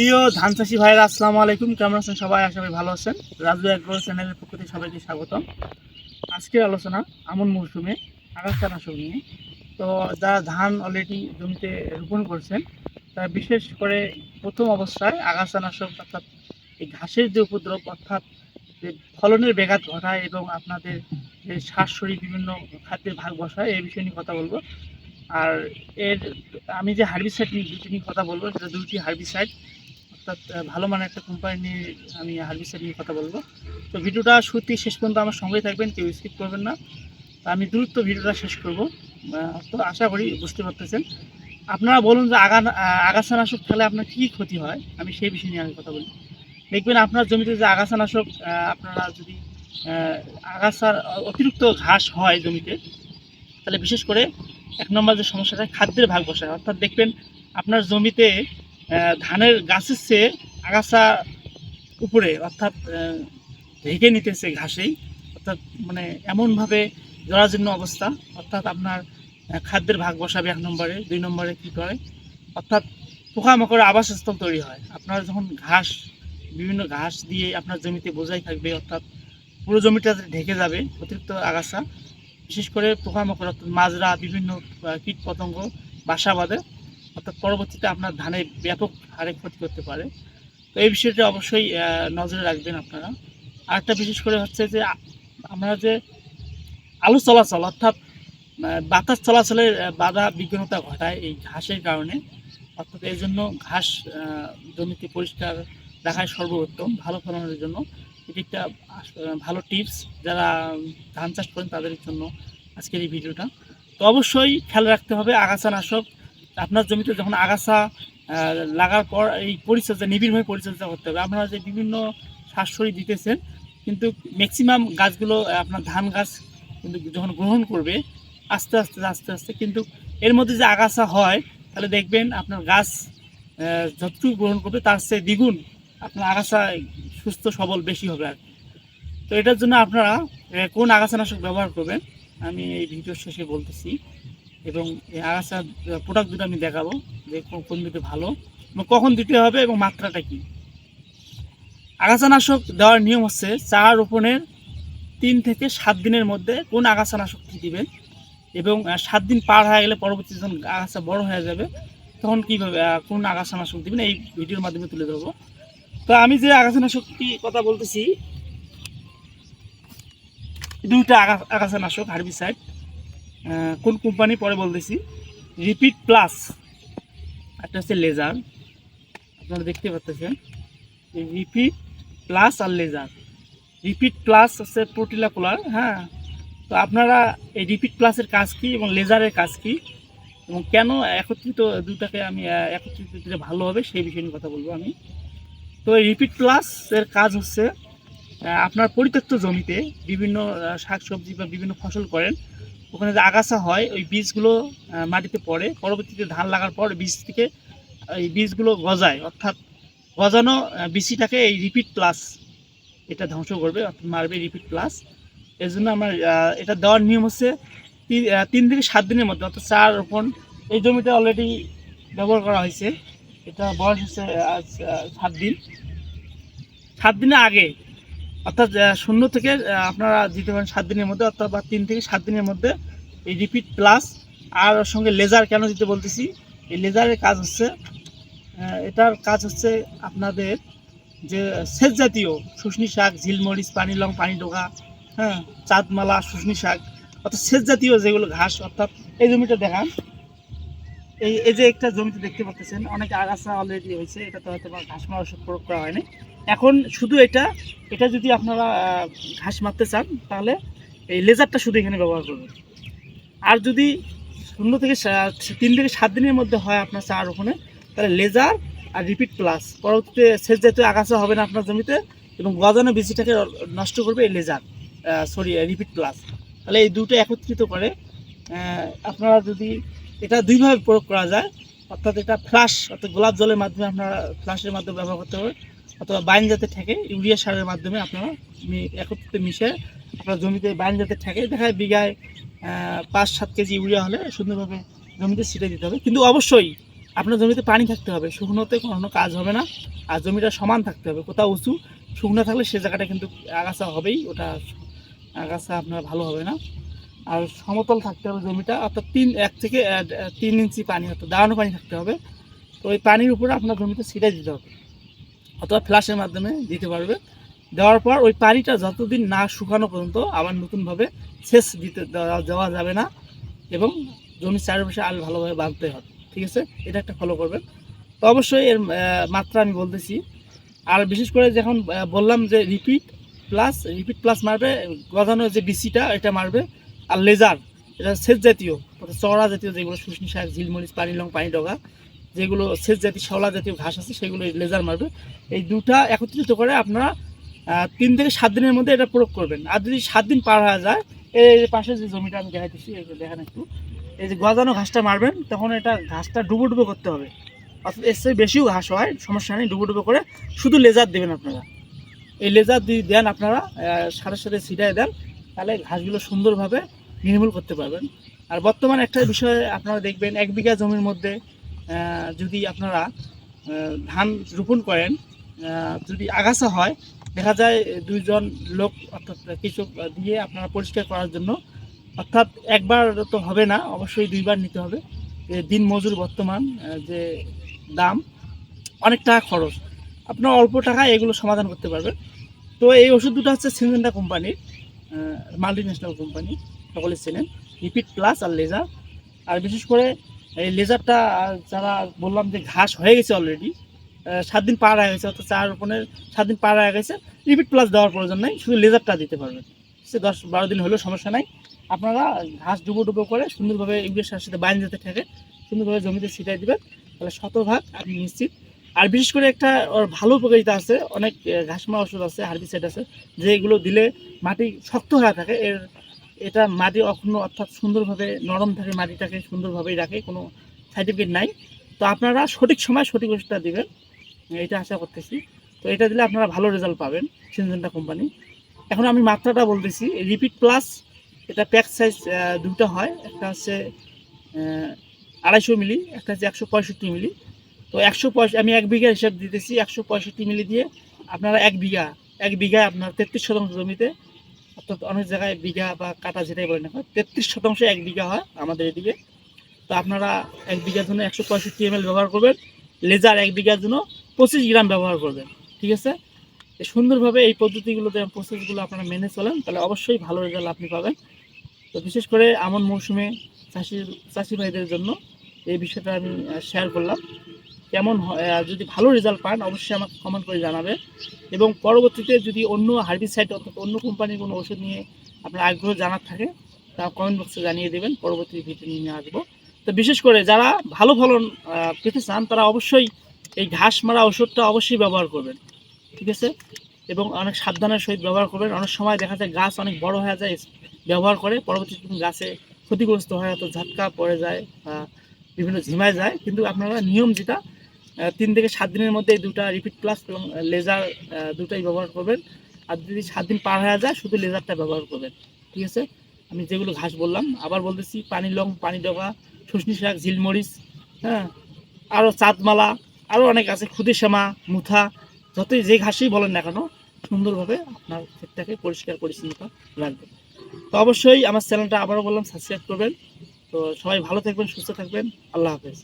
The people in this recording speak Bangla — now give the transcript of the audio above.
প্রিয় ধান চাষি ভাইরা আসসালামু আলাইকুম। কেমন আছেন সবাই? আশা করি ভালো আছেন। রাজু অ্যাগ্রো চ্যানেলের পক্ষ থেকে সবাইকে স্বাগতম। আজকের আলোচনা আমন মৌসুমে আগাছা নাশক নিয়ে। তো যারা ধান অলরেডি জমিতে রোপণ করছেন তারা বিশেষ করে প্রথম অবস্থায় আগাছা নাশক অর্থাৎ এই ঘাসের যে উপদ্রব অর্থাৎ যে ফলনের ব্যাঘাত ঘটায় এবং আপনাদের যে শ্বাসশরী বিভিন্ন খাদ্যের ভাগ বসায়, এই বিষয় নিয়ে কথা বলব। আর এর আমি যে হার্বিসাইড নিয়ে দুটি নিয়ে কথা বলব, সেটা দুটি হার্বিসাইড অর্থাৎ ভালো মানের একটা কোম্পানি নিয়ে আমি হার্বিসাইড নিয়ে কথা বলব। তো ভিডিওটা সত্যি শেষ পর্যন্ত আমার সঙ্গেই থাকবেন, কেউ স্কিপ করবেন না। আমি দ্রুত ভিডিওটা শেষ করব। তো আশা করি বুঝতে পারতেছেন। আপনারা বলুন যে আগা আগাছানাশক খেলে আপনার কী ক্ষতি হয়? আমি সেই বিষয় নিয়ে আমি কথা বলি। দেখবেন আপনার জমিতে যে আগাছানাশক আপনারা যদি আগাছার অতিরিক্ত ঘাস হয় জমিতে, তাহলে বিশেষ করে এক নম্বর যে সমস্যাটা, খাদ্যের ভাগ বসায়। অর্থাৎ দেখবেন আপনার জমিতে ধানের গাছের চেয়ে আগাছা উপরে, অর্থাৎ ঢেকে নিতেছে ঘাসেই, অর্থাৎ মানে এমনভাবে জরাজীর্ণ অবস্থা। অর্থাৎ আপনার খাদ্যের ভাগ বসাবে এক নম্বরে, দুই নম্বরে কী করে? অর্থাৎ পোকামাকড়ের আবাসস্থল তৈরি হয়। আপনার যখন ঘাস, বিভিন্ন ঘাস দিয়ে আপনার জমিতে বোঝাই থাকবে, অর্থাৎ পুরো জমিটা ঢেকে যাবে, অতিরিক্ত আগাছা, বিশেষ করে পোকামাকড়, অর্থাৎ মাজরা, বিভিন্ন কীট পতঙ্গ বাসা বাঁধে অর্থাৎ পরবর্তীতে আপনার ধানে ব্যাপক হারে ক্ষতি করতে পারে। তো এই বিষয়টা অবশ্যই নজরে রাখবেন আপনারা। আরেকটা বিশেষ করে হচ্ছে যে আমরা যে আলু চলাচল, অর্থাৎ বাতাস চলাচলের বাধা বিঘ্নতা ঘটায় এই ঘাসের কারণে, অর্থাৎ এই জন্য ঘাস জমিতে পরিষ্কার রাখাই সর্বোত্তম, ভালো ফলনের জন্য। এটি একটা ভালো টিপস যারা ধান চাষ করেন তাদের জন্য আজকের এই ভিডিওটা। তো অবশ্যই খেয়াল রাখতে হবে, আগাছা নাশক আপনার জমিতে যখন আগাছা লাগার পর এই পরিচর্যা, নিবিড়ভাবে পরিচর্যা করতে হবে আপনারা যে বিভিন্ন শ্বাসরি দিতেছেন, কিন্তু ম্যাক্সিমাম গাছগুলো আপনার ধান গাছ কিন্তু যখন গ্রহণ করবে, আস্তে আস্তে আস্তে আস্তে কিন্তু এর মধ্যে যে আগাছা হয়, তাহলে দেখবেন আপনার গাছ যতটুকু গ্রহণ করবে, তার চেয়ে দ্বিগুণ আপনার আগাছা সুস্থ, সবল বেশি হবে আর। তো এটার জন্য আপনারা কোন আগাছানাশক ব্যবহার করবেন, আমি এই ভিডিও শেষে বলতেছি এবং এই আগাছা প্রোডাক্ট দুটো আমি দেখাবো যে কোন- দুটো ভালো এবং কখন দিতে হবে এবং মাত্রাটা কি। আগাছানাশক দেওয়ার নিয়ম হচ্ছে চা রোপণের তিন থেকে সাত দিনের মধ্যে কোন আগাছানাশকটি দিবেন এবং সাত দিন পার হয়ে গেলে পরবর্তী যখন আগাছা বড় হয়ে যাবে তখন কীভাবে কোন আগাছানাশক দিবেন এই ভিডিওর মাধ্যমে তুলে ধরবো। তো আমি যে আগাছানাশকটি কথা বলতেছি, দুইটা আগা আগাছানাশক, হার্বিসাইড। কোন কোম্পানি পরে বলতেছি? রিপিট প্লাস একটা হচ্ছে লেজার আপনারা দেখতে পাচ্ছেন। রিপিট প্লাস আর লেজার রিপিট প্লাস হচ্ছে প্রোটিলাকুলার হ্যাঁ? তো আপনারা এই রিপিট প্লাসের কাজ কি এবং লেজারের কাজ কী? এবং কেন একত্রিত দুটাকে আমি একত্রিত দিলে ভালো হবে সেই বিষয় নিয়ে কথা বলব আমি। তো এই রিপিট প্লাসের কাজ হচ্ছে আপনার পরিত্যক্ত জমিতে বিভিন্ন শাক সবজি বা বিভিন্ন ফসল করেন। ওখানে যে আগাছা হয় ওই বীজগুলো মাটিতে পড়ে। পরবর্তীতে ধান লাগার পর বীজ থেকে এই বীজগুলো গজায়। অর্থাৎ গজানো আহ, বিচিটাকে এই রিপিট প্লাস এটা ধ্বংস করবে অর্থাৎ মারবে রিপিট প্লাস এর জন্য আমার এটা দেওয়ার নিয়ম হচ্ছে তিন থেকে সাত দিনের মধ্যে অর্থাৎ চার রোপণ। এই জমিতে অলরেডি ব্যবহার করা হয়েছে। এটা বয়স হচ্ছে সাত দিন। সাত দিনের আগে অর্থাৎ শূন্য থেকে আপনারা দিতে পারেন সাত দিনের মধ্যে, অর্থাৎ বা তিন থেকে সাত দিনের মধ্যে এই রিপিট প্লাস। আর সঙ্গে লেজার কেন দিতে বলতেছি? এই লেজারের কাজ হচ্ছে এটার কাজ হচ্ছে আপনাদের যে সেচ জাতীয় শুশনি শাক, ঝিলমরিচ, পানি লং, পানি ডোকা হ্যাঁ চাঁদমালা, শুশনি শাক, অর্থাৎ সেচ জাতীয় যেগুলো ঘাস, অর্থাৎ এই জমিটা দেখান। এই এই যে একটা জমিতে দেখতে পাচ্ছেন, অনেক আগাছা অলরেডি হয়েছে এটা তো হয়তো ঘাস মারা ওষুধ প্রয়োগ করা হয়নি। এখন শুধু এটা এটা যদি আপনারা ঘাস মারতে চান, তাহলে এই লেজারটা শুধু এখানে ব্যবহার করবেন। আর যদি শূন্য থেকে তিন থেকে সাত দিনের মধ্যে হয় আপনার চা রোপণে, তাহলে লেজার আর রিপিট প্লাস। পরবর্তীতে সেচ জাতীয় আগাছা হবে না আপনার জমিতে, এবং গজানো বীজটাকে নষ্ট করবে এই লেজার সরি রিপিট প্লাস। তাহলে এই দুটো একত্রিত করে আপনারা যদি এটা দুইভাবে প্রয়োগ করা যায়, অর্থাৎ এটা ফ্লাশ, অর্থাৎ গোলাপ জলের মাধ্যমে আপনারা ফ্লাশের মাধ্যমে ব্যবহার করতে হবে অথবা বাইন যাতে ঠেকে ইউরিয়া সারের মাধ্যমে আপনারা একত্রিত মিশে আপনার জমিতে বাইন যাতে ঠেকে দেখা যায় বিঘায় পাঁচ সাত কেজি ইউরিয়া হলে সুন্দরভাবে জমিতে ছিটে দিতে হবে। কিন্তু অবশ্যই আপনার জমিতে পানি থাকতে হবে। শুকনোতে কোনো কাজ হবে না। আর জমিটা সমান থাকতে হবে। কোথাও উঁচু, শুকনো থাকলে সে জায়গাটা কিন্তু আগাছা হবেই। ওটা আগাছা আপনার ভালো হবে না। আর সমতল থাকতে হবে জমিটা। অর্থাৎ তিন, এক থেকে তিন ইঞ্চি পানি, অর্থাৎ দাঁড়ানো পানি থাকতে হবে। তো ওই পানির উপরে আপনার জমিতে ছিটাই দিতে হবে। অথবা ফ্ল্যাশের মাধ্যমে দিতে পারবে। দেওয়ার পর ওই পানিটা যতদিন না শুকানো পর্যন্ত আবার নতুনভাবে সেচ দিতে দেওয়া যাবে না এবং জমির চারপাশে আল ভালোভাবে বাঁধতে হবে। ঠিক আছে? এটা একটা ফলো করবেন। তো অবশ্যই এর মাত্রা আমি বলতেছি। আর বিশেষ করে যখন বললাম যে রিপিট প্লাস রিপিট প্লাস মারবে, গজানো যে বিসিটা এটা মারবে। আর লেজার এটা সেচ জাতীয় চড়া জাতীয় যেগুলো শুশনি শাক ঝিলমরিচ পানি লং, পানি ডগা যেগুলো সেচ জাতীয় শেওলা জাতীয় ঘাস আছে, সেগুলো লেজার মারবে। এই দুটা একত্রিত করে আপনারা তিন থেকে সাত দিনের মধ্যে এটা প্রয়োগ করবেন। আর যদি সাত দিন পার হয়ে যায়, এই পাশে যে জমিটা আমি দেখাইতেছি দেখেন একটু, এই যে গজানো ঘাসটা মারবেন, তখন এটা ঘাসটা ডুবো ডুবো করতে হবে। অর্থাৎ এর চেয়ে বেশিও ঘাস হয়, সমস্যা নেই ডুবো ডুবো করে শুধু লেজার দেবেন আপনারা। এই লেজার দিয়ে দেন আপনারা সাথে সাথে ছিটাই দেন, তাহলে ঘাসগুলো সুন্দরভাবে নির্মূল করতে পারবেন। আর বর্তমানে একটা বিষয় আপনারা দেখবেন, এক বিঘা জমির মধ্যে যদি আপনারা ধান রোপণ করেন যদি আগাছা হয়, দেখা যায় দুইজন লোক অর্থাৎ কৃষক দিয়ে আপনারা পরিষ্কার করার জন্য, অর্থাৎ একবার তো হবে না, অবশ্যই দুইবার নিতে হবে। দিন মজুর বর্তমান যে দাম অনেক টাকা খরচ। আপনার অল্প টাকায় এগুলো সমাধান করতে পারবেন। তো এই ওষুধ দুটো হচ্ছে সিনজেন্টা কোম্পানির মাল্টি ন্যাশনাল কোম্পানি, সকলে চেনেন রিপিট প্লাস আর লেজার। আর বিশেষ করে এই লেজারটা যারা বললাম যে ঘাস হয়ে গেছে অলরেডি সাত দিন পার হয়ে গেছে, অর্থাৎ চার রোপণের সাত দিন পার হয়ে গেছে। রিপিট প্লাস দেওয়ার প্রয়োজন নেই, শুধু লেজারটা দিতে পারবেন। সে দশ বারো দিন হলেও সমস্যা নাই। আপনারা ঘাস ডুবো ডুবো করে সুন্দরভাবে ইউরিয়া সারের সাথে বাইন যেতে থাকে, সুন্দরভাবে জমিতে ছিটাই দেবেন, তাহলে শতভাগ আপনি নিশ্চিত। আর বিশেষ করে একটা ওর ভালো উপকারিতা আছে, অনেক ঘাসমা ওষুধ আছে হার্বিসাইড আছে, যেগুলো দিলে মাটি শক্ত হয়ে থাকে, এর এটা মাটি অক্ষুণ্ণ অর্থাৎ সুন্দরভাবে নরম থাকে, মাটিটাকে সুন্দরভাবেই রাখে, কোনো সার্টিফিকেট নাই। তো আপনারা সঠিক সময় সঠিক ওষুধটা দিবেন। এটা আশা করতেছি। তো এটা দিলে আপনারা ভালো রেজাল্ট পাবেন সিনজেন্টা কোম্পানি। এখন আমি মাত্রাটা বলতেছি, রিপিট প্লাস এটা প্যাক সাইজ দুটো হয়। একটা হচ্ছে আড়াইশো মিলি, একটা হচ্ছে একশো পঁয়ষট্টি মিলি। তো একশো আমি এক বিঘা হিসাব দিতেছি, একশো পঁয়ষট্টি মিলি দিয়ে আপনারা এক বিঘা এক বিঘা আপনার তেত্রিশ শতাংশ জমিতে অর্থাৎ অনেক জায়গায় বিঘা বা কাটা যেটাই বলেন এখন তেত্রিশ শতাংশ এক বিঘা হয় আমাদের এদিকে। তো আপনারা এক বিঘার জন্য একশো পঁয়ষট্টি এম ব্যবহার করবেন, লেজার এক বিঘার জন্য পঁচিশ গ্রাম ব্যবহার করবেন, ঠিক আছে? সুন্দরভাবে এই পদ্ধতিগুলোতে প্রসেসগুলো আপনারা মেনে চলেন, তাহলে অবশ্যই ভালো রেজাল্ট আপনি পাবেন। তো বিশেষ করে আমন মৌসুমে চাষি চাষি ভাইদের জন্য এই বিষয়টা আমি শেয়ার করলাম। কেমন যদি ভালো রেজাল্ট পান, অবশ্যই আমাকে কমেন্ট করে জানাবেন এবং পরবর্তীতে যদি অন্য হার্বিসাইড অর্থাৎ অন্য কোম্পানির কোনো ওষুধ নিয়ে আপনার আগ্রহ জানার থাকে, তা কমেন্ট বক্সে জানিয়ে দেবেন, পরবর্তী ভিডিও নিয়ে আসব। তো বিশেষ করে যারা ভালো ফলন পেতে চান, তারা অবশ্যই এই ঘাস মারা ওষুধটা অবশ্যই ব্যবহার করবেন, ঠিক আছে? এবং অনেক সাবধানের সহিত ব্যবহার করবেন। অনেক সময় দেখা যায় গাছ অনেক বড় হয়ে যায়, ব্যবহার করে পরবর্তীতে গাছে ক্ষতিগ্রস্ত হয় অত ঝাটকা পড়ে যায় বিভিন্ন ঝিমায় যায়। কিন্তু আপনারা নিয়ম যেটা তিন থেকে সাত দিনের মধ্যে এই দুটা রিপিট প্লাস এবং লেজার দুটাই ব্যবহার করবেন। আর যদি সাত দিন পার হয়ে যায়, শুধু লেজারটা ব্যবহার করবেন। ঠিক আছে? আমি যেগুলো ঘাস বললাম, আবার বলতেছি, পানি লং, পানি ডগা, শুশনি শাক, ঝিলমরিচ হ্যাঁ? আরও চাঁদমালা আরও অনেক আছে খুদে শ্যামা মুথা, যতই যে ঘাসই বলেন না কেন, সুন্দরভাবে আপনার ক্ষেতটাকে পরিষ্কার, পরিচ্ছন্নতা রাখবেন তো অবশ্যই আমার চ্যানেলটা আবারও বললাম সাবস্ক্রাইব করবেন। তো সবাই ভালো থাকবেন, সুস্থ থাকবেন। আল্লাহ হাফেজ।